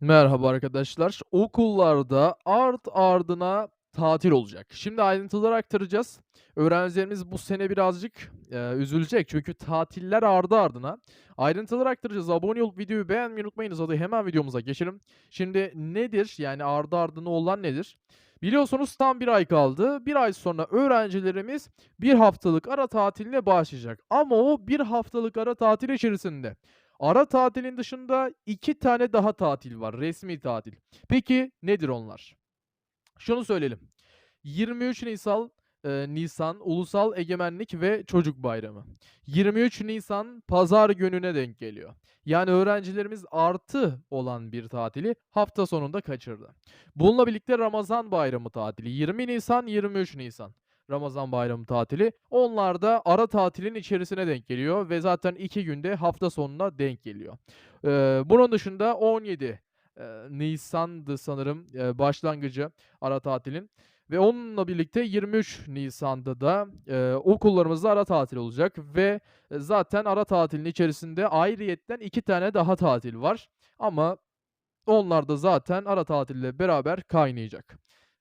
Merhaba arkadaşlar. Okullarda art ardına tatil olacak. Şimdi ayrıntıları aktaracağız. Öğrencilerimiz bu sene birazcık eee, üzülecek çünkü tatiller ardı ardına. Ayrıntıları aktaracağız. Abone olup videoyu beğenmeyi unutmayınız. Hadi hemen videomuza geçelim. Şimdi nedir? Yani ardı ardına olan nedir? Biliyorsunuz tam bir ay kaldı. Bir ay sonra öğrencilerimiz bir haftalık ara tatiline başlayacak. Ama o bir haftalık ara tatil içerisinde Ara tatilin dışında 2 tane daha tatil var, resmi tatil. Peki nedir onlar? Şunu söyleyelim. 23 Nisan, eee, Nisan Ulusal Egemenlik ve Çocuk Bayramı. 23 Nisan pazar gününe denk geliyor. Yani öğrencilerimiz artı olan bir tatili hafta sonunda kaçırdı. Bununla birlikte Ramazan Bayramı tatili. 20 Nisan, 23 Nisan. Ramazan Bayramı tatili. Onlar da ara tatilin içerisine denk geliyor ve zaten 2 günde hafta sonuna denk geliyor. Eee, bunun dışında 17 eee, Nisan'dı sanırım eee, başlangıcı ara tatilin ve onunla birlikte 23 Nisan'da da eee, okullarımızda ara tatil olacak ve e, zaten ara tatilin içerisinde ayrıyetten 2 tane daha tatil var ama onlar da zaten ara tatille beraber kaynayacak.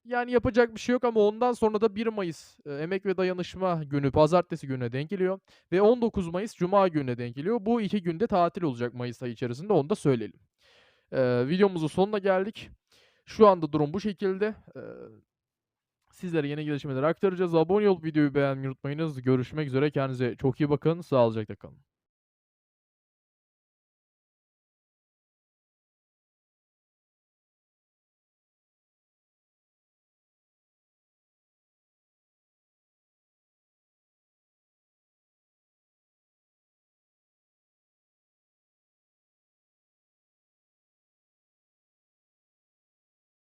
Yani yapacak bir şey yok ama ondan sonra da 1 Mayıs, eee, Emek ve Dayanışma Günü pazartesi gününe denk geliyor ve 19 Mayıs cuma gününe denk geliyor. Bu 2 günde tatil olacak mayıs ayı içerisinde, onu da söyleyelim. Eee, videomuzun sonuna geldik. Şu anda durum bu şekilde. Eee, sizlere yeni gelişmeleri aktaracağız. Abone olup videoyu beğenmeyi unutmayınız. Görüşmek üzere. Kendinize çok iyi bakın. Sağlıcakla kalın.